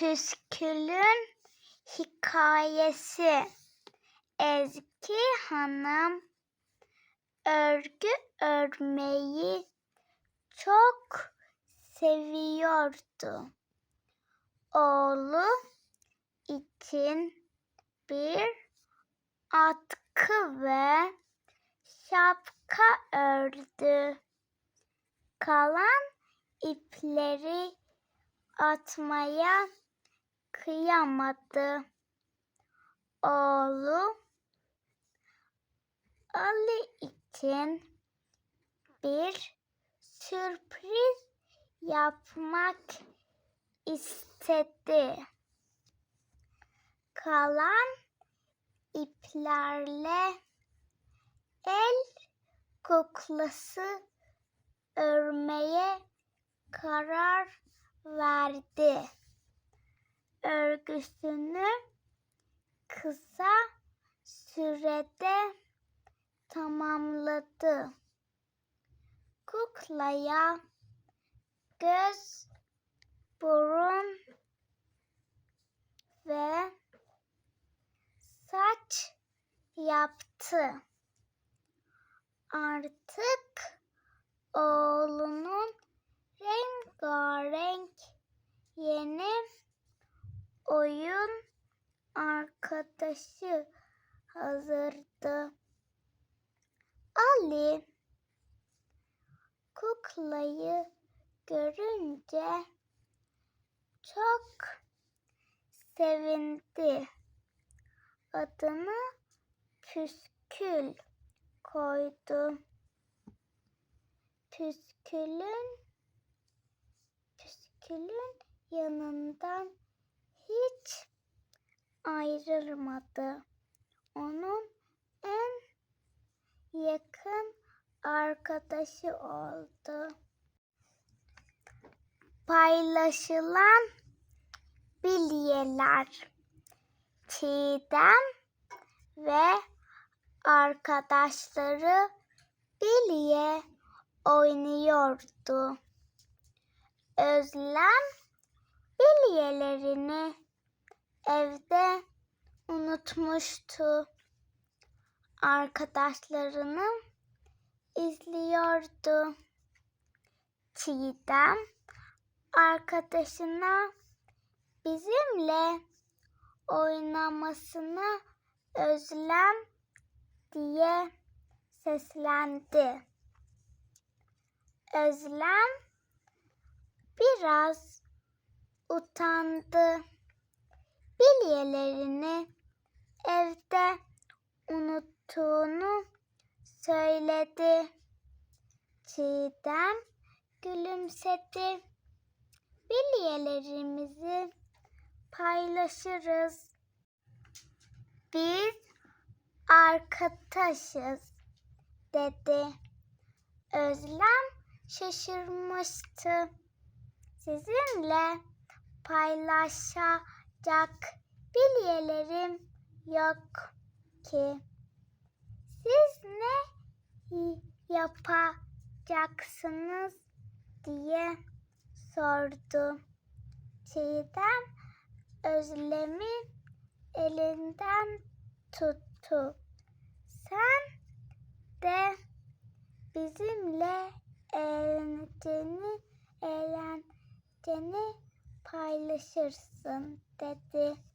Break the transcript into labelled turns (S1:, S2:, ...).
S1: Püskül'ün hikayesi. Ezgi Hanım örgü örmeyi çok seviyordu. Oğlu için bir atkı ve şapka ördü. Kalan ipleri atmaya kıyamadı. Oğlu Ali için bir sürpriz yapmak istedi. Kalan iplerle el kuklası örmeye karar verdi. Örgüsünü kısa sürede tamamladı. Kuklaya göz, burun ve saç yaptı. Artık oğlunun rengarenk yeni oyun arkadaşı hazırdı. Ali kuklayı görünce çok sevindi. Adını Püskül koydu. Püskül'ün Püskül'ün yanından hiç ayrılmadı. Onun en yakın arkadaşı oldu. Paylaşılan bilyeler Çiğdem ve arkadaşları bilye oynuyordu. Özlem bilyelerini evde unutmuştu. Arkadaşlarını izliyordu. Çiğdem arkadaşına bizimle oynamasına özlem diye seslendi. Özlem biraz utandı. Bilyelerini evde unuttuğunu söyledi. Çiğdem gülümsedi. Bilyelerimizi paylaşırız. Biz arkadaşız dedi. Özlem şaşırmıştı. Sizinle paylaşacak bilyelerim yok ki. Siz ne yapacaksınız diye sordu. Çiğdem Özlem'in elinden tuttu. Sen de bizimle eğlenceni, eğlenceni paylaşırsın dedi.